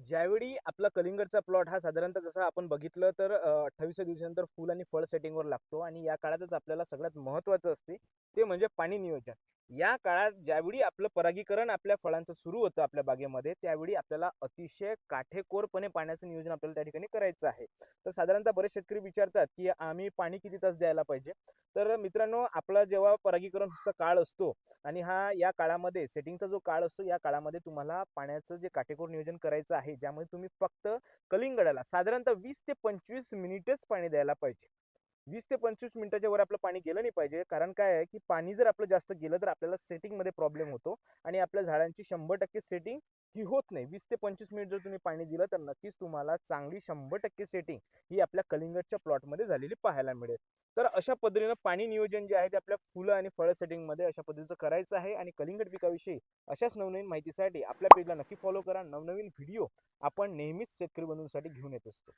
ज्यावेळी आपला कलिंगडचा प्लॉट हा साधारणतः जसं आपण बघितलं तर अठ्ठावीस दिवसानंतर फुल आणि फळ सेटिंगवर लागतो आणि या काळातच आपल्याला सगळ्यात महत्त्वाचं असते ते म्हणजे पाणी नियोजन. या काळात ज्यावेळी आपलं परागीकरण आपल्या फळांचं सुरू होतं आपल्या बागेमध्ये त्यावेळी आपल्याला अतिशय काठेकोरपणे पाण्याचं नियोजन आपल्याला त्या ठिकाणी करायचं आहे. तर साधारणतः बरेच शेतकरी विचारतात की आम्ही पाणी किती तास द्यायला पाहिजे? तर मित्रांनो आपला जेव्हा परागीकरणचा काळ असतो आणि हा या काळामध्ये सेटिंगचा जो काळ असतो या काळामध्ये तुम्हाला पाण्याचं जे काटेकोर नियोजन करायचं आहे ज्यामध्ये तुम्ही फक्त कलिंगडाला साधारणतः वीस ते पंचवीस मिनिटच पाणी द्यायला पाहिजे. वीस ते पंचवीस मिनिटाच्या वर आपलं पाणी गेलं नाही पाहिजे. कारण काय आहे की पाणी जर आपलं जास्त गेलं तर आपल्याला सेटिंगमध्ये प्रॉब्लेम होतो. आणि आपल्या झाडांची शंभर टक्के सेटिंग ही होत नाही. वीस ते पंचवीस मिनिट जर तुम्ही पाणी दिलं तर नक्कीच तुम्हाला चांगली शंभर टक्के सेटिंग ही आपल्या कलिंगडच्या प्लॉटमध्ये झालेली पाहायला मिळेल. तर अशा पद्धतीनं पाणी नियोजन जे आहे ते आपल्या फुलं आणि फळ सेटिंगमध्ये अशा पद्धतीचं करायचं आहे. आणि कलिंगड पिकाविषयी अशाच नवनवीन माहितीसाठी आपल्या पेजला नक्की फॉलो करा. नवनवीन व्हिडिओ आपण नेहमीच शेतकरी बंधूंसाठी घेऊन येत असतो.